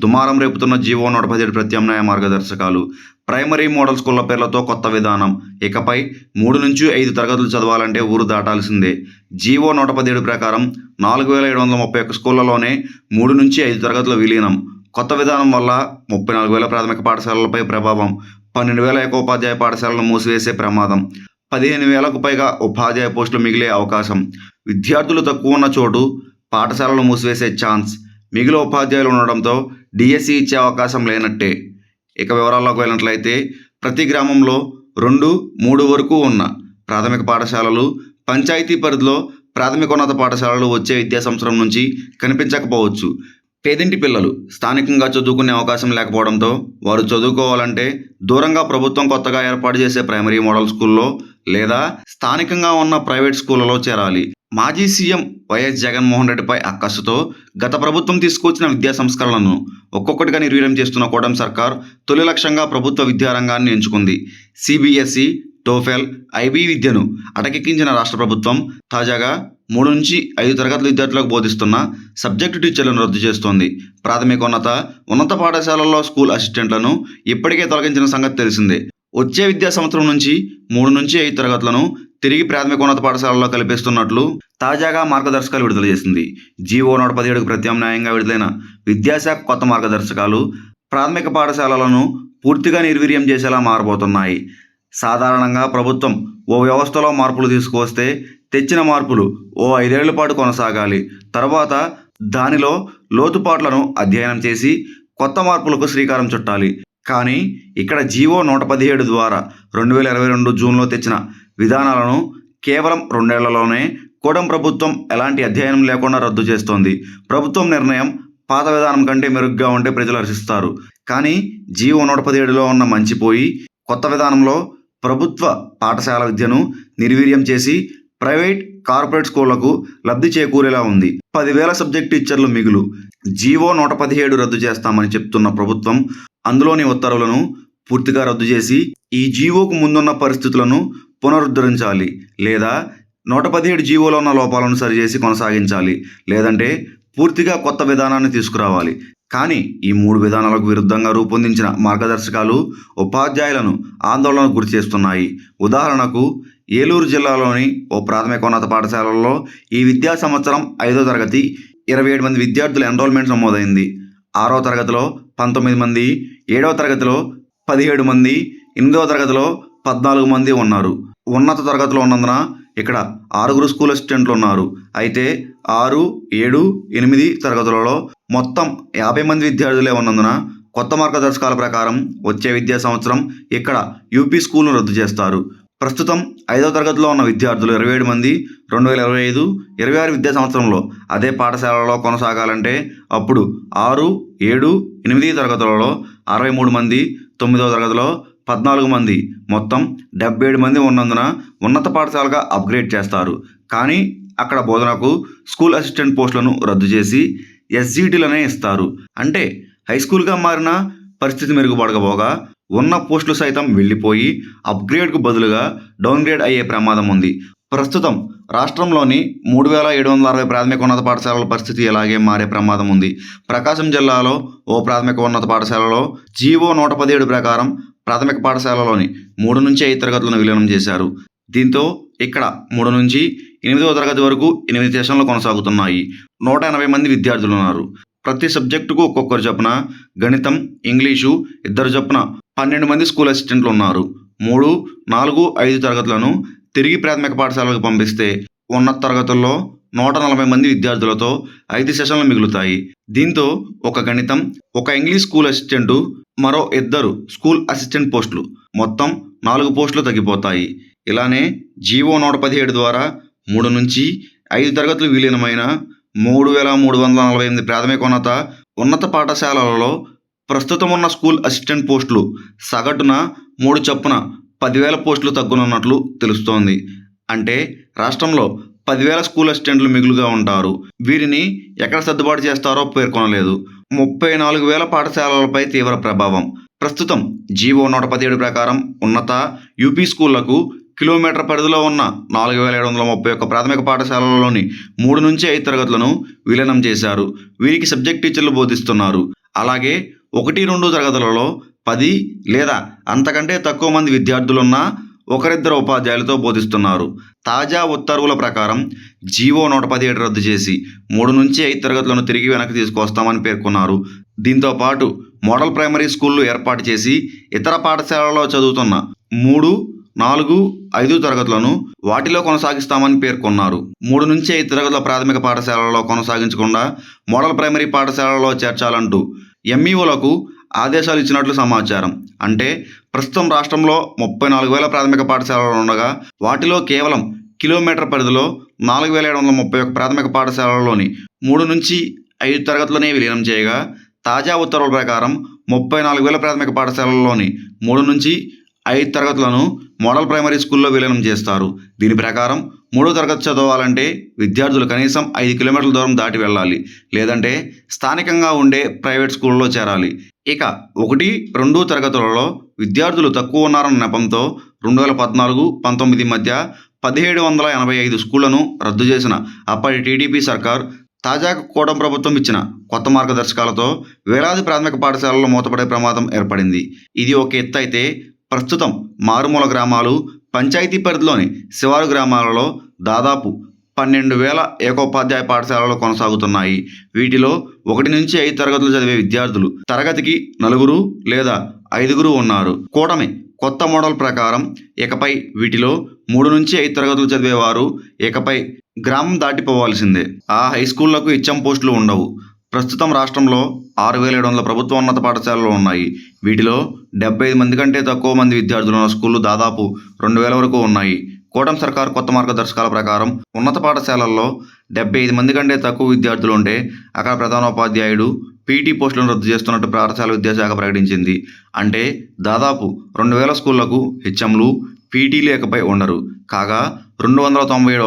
దుమారం రేపుతున్న జీవో నూట పదిహేడు ప్రత్యామ్నాయ మార్గదర్శకాలు. ప్రైమరీ మోడల్ స్కూళ్ళ పేర్లతో కొత్త విధానం. ఇకపై మూడు నుంచి ఐదు తరగతులు చదవాలంటే ఊరు దాటాల్సిందే. జీవో నూట పదిహేడు ప్రకారం నాలుగు వేల ఏడు వందల ముప్పై ఒక్క స్కూళ్ళలోనే మూడు నుంచి ఐదు తరగతుల విలీనం. కొత్త విధానం వల్ల ముప్పై నాలుగు వేల ప్రాథమిక పాఠశాలలపై ప్రభావం. పన్నెండు వేల ఏకోపాధ్యాయ పాఠశాలను మూసివేసే ప్రమాదం. పదిహేను వేలకు పైగా ఉపాధ్యాయ పోస్టులు మిగిలే అవకాశం. విద్యార్థులు తక్కువ ఉన్న చోటు పాఠశాలలు మూసివేసే ఛాన్స్. మిగిలిన ఉపాధ్యాయులు ఉండడంతో డిఎస్సి ఇచ్చే అవకాశం లేనట్టే. ఇక వివరాల్లోకి వెళ్ళినట్లయితే ప్రతి గ్రామంలో రెండు మూడు వరకు ఉన్న ప్రాథమిక పాఠశాలలు పంచాయతీ పరిధిలో ప్రాథమికోన్నత పాఠశాలలు వచ్చే విద్యా సంవత్సరం నుంచి కనిపించకపోవచ్చు. పేదింటి పిల్లలు స్థానికంగా చదువుకునే అవకాశం లేకపోవడంతో వారు చదువుకోవాలంటే దూరంగా ప్రభుత్వం కొత్తగా ఏర్పాటు చేసే ప్రైమరీ మోడల్ స్కూల్లో లేదా స్థానికంగా ఉన్న ప్రైవేట్ స్కూళ్ళలో చేరాలి. మాజీ సీఎం వైఎస్ జగన్మోహన్ రెడ్డిపై అక్కసుతో గత ప్రభుత్వం తీసుకొచ్చిన విద్యా సంస్కరణలను ఒక్కొక్కటిగా నిర్వీర్యం చేస్తున్న కోటం సర్కార్ తొలి లక్ష్యంగా ప్రభుత్వ విద్యారంగాన్ని ఎంచుకుంది. సిబిఎస్ఈ టోఫెల్ ఐబీ విద్యను అటకెక్కించిన రాష్ట్ర ప్రభుత్వం తాజాగా మూడు నుంచి ఐదు తరగతుల విద్యార్థులకు బోధిస్తున్న సబ్జెక్టు టీచర్లను రద్దు చేస్తోంది. ప్రాథమికోన్నత ఉన్నత పాఠశాలల్లో స్కూల్ అసిస్టెంట్లను ఇప్పటికే తొలగించిన సంగతి తెలిసిందే. వచ్చే విద్యా సంవత్సరం నుంచి మూడు నుంచి ఐదు తరగతులను తిరిగి ప్రాథమికోన్నత పాఠశాలలో కల్పిస్తున్నట్లు తాజాగా మార్గదర్శకాలు విడుదల చేసింది. జీవో నూట పదిహేడుకు ప్రత్యామ్నాయంగా విడుదలైన విద్యాశాఖ కొత్త మార్గదర్శకాలు ప్రాథమిక పాఠశాలలను పూర్తిగా నిర్వీర్యం చేసేలా మారబోతున్నాయి. సాధారణంగా ప్రభుత్వం ఓ వ్యవస్థలో మార్పులు తీసుకువస్తే తెచ్చిన మార్పులు ఓ ఐదేళ్ళ పాటు కొనసాగాలి. తర్వాత దానిలో లోతుపాట్లను అధ్యయనం చేసి కొత్త మార్పులకు శ్రీకారం చుట్టాలి. కానీ ఇక్కడ జీవో నూట పదిహేడు ద్వారా రెండు వేల ఇరవై రెండు జూన్లో తెచ్చిన విధానాలను కేవలం రెండేళ్ళలోనే కూడం ప్రభుత్వం ఎలాంటి అధ్యయనం లేకుండా రద్దు చేస్తోంది. ప్రభుత్వం నిర్ణయం పాత విధానం కంటే మెరుగ్గా ఉంటే ప్రజలు హర్షిస్తారు. కానీ జీవో నూట పదిహేడులో ఉన్న మంచిపోయి కొత్త విధానంలో ప్రభుత్వ పాఠశాల విద్యను నిర్వీర్యం చేసి ప్రైవేట్ కార్పొరేట్ స్కూళ్ళకు లబ్ధి చేకూరేలా ఉంది. పదివేల సబ్జెక్ట్ టీచర్లు మిగులు. జీవో నూట పదిహేడు రద్దు చేస్తామని చెప్తున్న ప్రభుత్వం అందులోని ఉత్తర్వులను పూర్తిగా రద్దు చేసి ఈ జీవోకు ముందున్న పరిస్థితులను పునరుద్ధరించాలి లేదా నూట పదిహేడు జీవోలో ఉన్న లోపాలను సరిచేసి కొనసాగించాలి లేదంటే పూర్తిగా కొత్త విధానాన్ని తీసుకురావాలి. కానీ ఈ మూడు విధానాలకు విరుద్ధంగా రూపొందించిన మార్గదర్శకాలు ఉపాధ్యాయులను ఆందోళనకు గురి చేస్తున్నాయి. ఉదాహరణకు ఏలూరు జిల్లాలోని ఓ ప్రాథమికోన్నత పాఠశాలల్లో ఈ విద్యా సంవత్సరం ఐదో తరగతి ఇరవై ఏడు మంది విద్యార్థుల ఎన్రోల్మెంట్ నమోదైంది. ఆరో తరగతిలో పంతొమ్మిది మంది ఏడవ తరగతిలో పదిహేడు మంది ఎనిమిదవ తరగతిలో పద్నాలుగు మంది ఉన్నారు. ఉన్నత తరగతిలో ఉన్నందున ఇక్కడ ఆరుగురు స్కూల్ అసిస్టెంట్లు ఉన్నారు. అయితే ఆరు ఏడు ఎనిమిది తరగతులలో మొత్తం యాభై మంది విద్యార్థులే ఉన్నందున కొత్త మార్గదర్శకాల ప్రకారం వచ్చే విద్యా సంవత్సరం ఇక్కడ యూపీ స్కూల్ను రద్దు చేస్తారు. ప్రస్తుతం ఐదో తరగతిలో ఉన్న విద్యార్థులు ఇరవై ఏడు మంది రెండు వేల ఇరవై ఐదు ఇరవై ఆరు విద్యా సంవత్సరంలో అదే పాఠశాలలో కొనసాగాలంటే అప్పుడు ఆరు ఏడు ఎనిమిది తరగతులలో అరవై మూడు మంది తొమ్మిదో తరగతిలో పద్నాలుగు మంది. మొత్తం డెబ్బై ఏడు మంది ఉన్నందున ఉన్నత పాఠశాలగా అప్గ్రేడ్ చేస్తారు. కానీ అక్కడ బోధనకు స్కూల్ అసిస్టెంట్ పోస్టులను రద్దు చేసి ఎస్జీటీలనే ఇస్తారు. అంటే హై స్కూల్గా మారిన పరిస్థితి మెరుగుపడకపోగా ఉన్న పోస్టులు సైతం వెళ్ళిపోయి అప్గ్రేడ్కు బదులుగా డౌన్గ్రేడ్ అయ్యే ప్రమాదం ఉంది. ప్రస్తుతం రాష్ట్రంలోని మూడు వేల ఏడు వందల అరవై ప్రాథమిక ఉన్నత పాఠశాలల పరిస్థితి ఇలాగే మారే ప్రమాదం ఉంది. ప్రకాశం జిల్లాలో ఓ ప్రాథమిక ఉన్నత పాఠశాలలో జీవో నూట పదిహేడు ప్రకారం ప్రాథమిక పాఠశాలలోని మూడు నుంచి ఐదు తరగతులను విలీనం చేశారు. దీంతో ఇక్కడ మూడు నుంచి ఎనిమిదవ తరగతి వరకు ఎనిమిది సెషన్లు కొనసాగుతున్నాయి. నూట ఎనభై మంది విద్యార్థులు ఉన్నారు. ప్రతి సబ్జెక్టుకు ఒక్కొక్కరు చొప్పున గణితం ఇంగ్లీషు ఇద్దరు చొప్పున పన్నెండు మంది స్కూల్ అసిస్టెంట్లు ఉన్నారు. మూడు నాలుగు ఐదు తరగతులను తిరిగి ప్రాథమిక పాఠశాలకు పంపిస్తే ఉన్నత తరగతుల్లో నూట నలభై మంది విద్యార్థులతో ఐదు సెషన్లు మిగులుతాయి. దీంతో ఒక గణితం ఒక ఇంగ్లీష్ స్కూల్ అసిస్టెంటు మరో ఇద్దరు స్కూల్ అసిస్టెంట్ పోస్టులు. మొత్తం నాలుగు పోస్టులు తగ్గిపోతాయి. ఇలానే జీవో నూట పదిహేడు ద్వారా మూడు నుంచి ఐదు తరగతులు విలీనమైన మూడు వేల మూడు వందల నలభై ఎనిమిది ప్రాథమికోన్నత ఉన్నత పాఠశాలలలో ప్రస్తుతం ఉన్న స్కూల్ అసిస్టెంట్ పోస్టులు సగటున మూడు చొప్పున పదివేల పోస్టులు తగ్గునున్నట్లు తెలుస్తోంది. అంటే రాష్ట్రంలో పదివేల స్కూల్ అసిస్టెంట్లు మిగులుగా ఉంటారు. వీరిని ఎక్కడ సర్దుబాటు చేస్తారో పేర్కొనలేదు. ముప్పై నాలుగు వేల పాఠశాలలపై తీవ్ర ప్రభావం. ప్రస్తుతం జీవో నూట పదిహేడు ప్రకారం ఉన్నత యూపీ స్కూళ్ళకు కిలోమీటర్ పరిధిలో ఉన్న నాలుగు వేల ఏడు వందల ముప్పై ఒక్క ప్రాథమిక పాఠశాలలోని మూడు నుంచి ఐదు తరగతులను విలీనం చేశారు. వీరికి సబ్జెక్ట్ టీచర్లు బోధిస్తున్నారు. అలాగే ఒకటి రెండు తరగతులలో పది లేదా అంతకంటే తక్కువ మంది విద్యార్థులున్నా ఒకరిద్దరు ఉపాధ్యాయులతో బోధిస్తున్నారు. తాజా ఉత్తర్వుల ప్రకారం జీవో నూట పదిహేడు రద్దు చేసి మూడు నుంచి ఐదు తరగతులను తిరిగి వెనక్కి తీసుకొస్తామని పేర్కొన్నారు. దీంతో పాటు మోడల్ ప్రైమరీ స్కూళ్ళు ఏర్పాటు చేసి ఇతర పాఠశాలలో చదువుతున్న మూడు నాలుగు ఐదు తరగతులను వాటిలో కొనసాగిస్తామని పేర్కొన్నారు. మూడు నుంచి ఐదు తరగతుల ప్రాథమిక పాఠశాలలో కొనసాగించకుండా మోడల్ ప్రైమరీ పాఠశాలలో చేర్చాలంటూ ఎంఈఓలకు ఆదేశాలు ఇచ్చినట్లు సమాచారం. అంటే ప్రస్తుతం రాష్ట్రంలో ముప్పై నాలుగు వేల ప్రాథమిక పాఠశాలలు ఉండగా వాటిలో కేవలం కిలోమీటర్ పరిధిలో నాలుగు వేల ఏడు వందల ముప్పై ఒక్క ప్రాథమిక పాఠశాలలోని మూడు నుంచి ఐదు తరగతులనే విలీనం చేయగా తాజా ఉత్తర్వుల ప్రకారం ముప్పై నాలుగు వేల ప్రాథమిక పాఠశాలల్లోని మూడు నుంచి ఐదు తరగతులను మోడల్ ప్రైమరీ స్కూల్లో విలీనం చేస్తారు. దీని ప్రకారం మూడో తరగతి చదవాలంటే విద్యార్థులు కనీసం ఐదు కిలోమీటర్ల దూరం దాటి వెళ్ళాలి. లేదంటే స్థానికంగా ఉండే ప్రైవేట్ స్కూల్లో చేరాలి. ఇక ఒకటి రెండు తరగతులలో విద్యార్థులు తక్కువ ఉన్నారన్న నెపంతో రెండు వేల పద్నాలుగు పంతొమ్మిది మధ్య పదిహేడు వందల ఎనభై ఐదు స్కూళ్ళను రద్దు చేసిన అప్పటి టీడీపీ సర్కార్ తాజాగా కూటం ప్రభుత్వం ఇచ్చిన కొత్త మార్గదర్శకాలతో వేలాది ప్రాథమిక పాఠశాలల్లో మూతపడే ప్రమాదం ఏర్పడింది. ఇది ఒక ఎత్తు అయితే ప్రస్తుతం మారుమూల గ్రామాలు పంచాయతీ పరిధిలోని శివారు గ్రామాలలో దాదాపు పన్నెండు వేల ఏకోపాధ్యాయ పాఠశాలలు కొనసాగుతున్నాయి. వీటిలో ఒకటి నుంచి ఐదు తరగతులు చదివే విద్యార్థులు తరగతికి నలుగురు లేదా ఐదుగురు ఉన్నారు. కూటమి కొత్త మోడల్ ప్రకారం ఇకపై వీటిలో మూడు నుంచి ఐదు తరగతులు చదివేవారు ఇకపై గ్రామం దాటిపోవాల్సిందే. ఆ హై స్కూళ్ళకు ఇచ్చం పోస్టులు ఉండవు. ప్రస్తుతం రాష్ట్రంలో ఆరు వేల ఏడు వందల ప్రభుత్వ ఉన్నత పాఠశాలలు ఉన్నాయి. వీటిలో డెబ్బై ఐదు మంది కంటే తక్కువ మంది విద్యార్థులు ఉన్న స్కూళ్ళు దాదాపు రెండు వేల వరకు ఉన్నాయి. కూటం సర్కార్ కొత్త మార్గదర్శకాల ప్రకారం ఉన్నత పాఠశాలల్లో డెబ్బై ఐదు మంది కంటే తక్కువ విద్యార్థులు ఉంటే అక్కడ ప్రధానోపాధ్యాయుడు పీటీ పోస్టులను రద్దు చేస్తున్నట్టు పాఠశాల విద్యాశాఖ ప్రకటించింది. అంటే దాదాపు రెండు వేల స్కూళ్ళకు హెచ్ఎంలు పీటీ లేకపై ఉండరు. కాగా రెండు వందల తొంభై ఏడు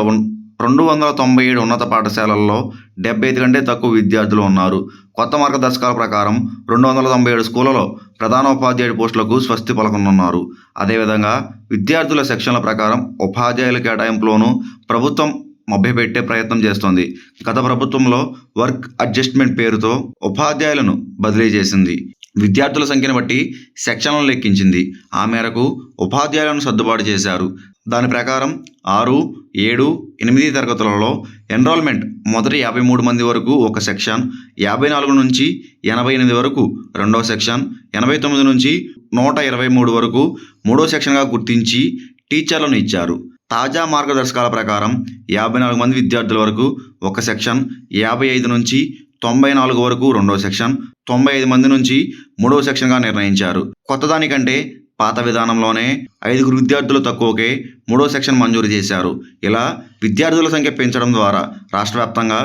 రెండు వందల తొంభై ఏడు ఉన్నత పాఠశాలల్లో డెబ్బై ఐదు కంటే తక్కువ విద్యార్థులు ఉన్నారు. కొత్త మార్గదర్శకాల ప్రకారం రెండు వందల తొంభై ఏడు స్కూళ్ళలో ప్రధానోపాధ్యాయుడి పోస్టులకు స్వస్తి పలకనున్నారు. అదేవిధంగా విద్యార్థుల సెక్షన్ల ప్రకారం ఉపాధ్యాయుల కేటాయింపులోనూ ప్రభుత్వం మభ్యపెట్టే ప్రయత్నం చేస్తోంది. గత ప్రభుత్వంలో వర్క్ అడ్జస్ట్మెంట్ పేరుతో ఉపాధ్యాయులను బదిలీ చేసింది. విద్యార్థుల సంఖ్యను బట్టి సెక్షన్లను లెక్కించింది. ఆ మేరకు ఉపాధ్యాయులను సర్దుబాటు చేశారు. దాని ప్రకారం ఆరు ఏడు ఎనిమిది తరగతులలో ఎన్రోల్మెంట్ మొదటి యాభై మూడు మంది వరకు ఒక సెక్షన్ యాభై నాలుగు నుంచి ఎనభై ఎనిమిది వరకు రెండో సెక్షన్ ఎనభై తొమ్మిది నుంచి నూట ఇరవై మూడు వరకు మూడో సెక్షన్గా గుర్తించి టీచర్లను ఇచ్చారు. తాజా మార్గదర్శకాల ప్రకారం యాభై నాలుగు మంది విద్యార్థుల వరకు ఒక సెక్షన్ యాభై ఐదు నుంచి తొంభై నాలుగు వరకు రెండో సెక్షన్ తొంభై ఐదు మంది నుంచి మూడో సెక్షన్గా నిర్ణయించారు. కొత్తదానికంటే పాత విధానంలోనే ఐదుగురు విద్యార్థులు తక్కువకే మూడో సెక్షన్ మంజూరు చేశారు. ఇలా విద్యార్థుల సంఖ్య పెంచడం ద్వారా రాష్ట్ర వ్యాప్తంగా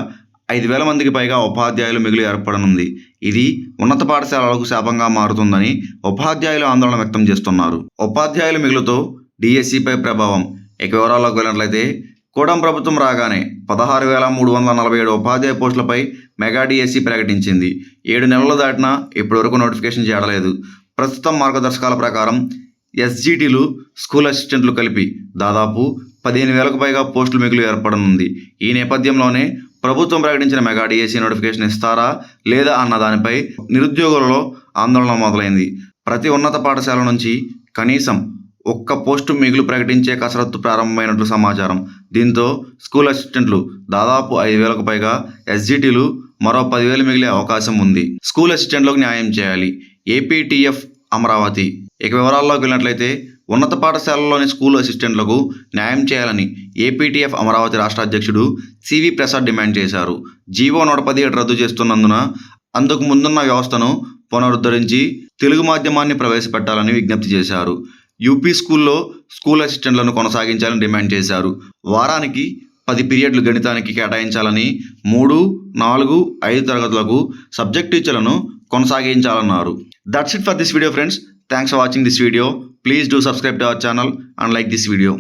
ఐదు వేల మందికి పైగా ఉపాధ్యాయులు మిగులు ఏర్పడనుంది. ఇది ఉన్నత పాఠశాలలకు శాపంగా మారుతుందని ఉపాధ్యాయులు ఆందోళన వ్యక్తం చేస్తున్నారు. ఉపాధ్యాయుల మిగులుతో డిఎస్సిపై ప్రభావం. ఇక వివరాల్లోకి వెళ్ళినట్లయితే కూడం ప్రభుత్వం రాగానే పదహారు వేల మూడు వందల నలభై ఏడు ఉపాధ్యాయ పోస్టులపై మెగా డిఎస్సి ప్రకటించింది. ఏడు నెలలు దాటినా ఇప్పటివరకు నోటిఫికేషన్ చేయడలేదు ప్రస్తుతం మార్గదర్శకాల ప్రకారం ఎస్జీటీలు స్కూల్ అసిస్టెంట్లు కలిపి దాదాపు పదిహేను వేలకు పైగా పోస్టులు మిగులు ఏర్పడనుంది. ఈ నేపథ్యంలోనే ప్రభుత్వం ప్రకటించిన మెగా డిఎస్సీ నోటిఫికేషన్ ఇస్తారా లేదా అన్న దానిపై నిరుద్యోగులలో ఆందోళన మొదలైంది. ప్రతి ఉన్నత పాఠశాల నుంచి కనీసం ఒక్క పోస్టు మిగులు ప్రకటించే కసరత్తు ప్రారంభమైనట్లు సమాచారం. దీంతో స్కూల్ అసిస్టెంట్లు దాదాపు ఐదు వేలకు పైగా ఎస్జీటీలు మరో పదివేలు మిగిలే అవకాశం ఉంది. స్కూల్ అసిస్టెంట్లకు న్యాయం చేయాలి. ఏపీటీఎఫ్ అమరావతి. ఇక వివరాల్లోకి వెళ్ళినట్లయితే ఉన్నత పాఠశాలలోని స్కూల్ అసిస్టెంట్లకు న్యాయం చేయాలని ఏపీటీఎఫ్ అమరావతి రాష్ట్ర అధ్యక్షుడు సివి ప్రసాద్ డిమాండ్ చేశారు. జీవో నూట పదిహేడు రద్దు చేస్తున్నందున అందుకు ముందున్న వ్యవస్థను పునరుద్ధరించి తెలుగు మాధ్యమాన్ని ప్రవేశపెట్టాలని విజ్ఞప్తి చేశారు. యూపీ స్కూల్లో స్కూల్ అసిస్టెంట్లను కొనసాగించాలని డిమాండ్ చేశారు. వారానికి పది పీరియడ్లు గణితానికి కేటాయించాలని మూడు నాలుగు ఐదు తరగతులకు సబ్జెక్ట్ టీచర్లను కొనసాగించాలన్నారు. That's it for this video friends. Thanks for watching this video. Please do subscribe to our channel and like this video.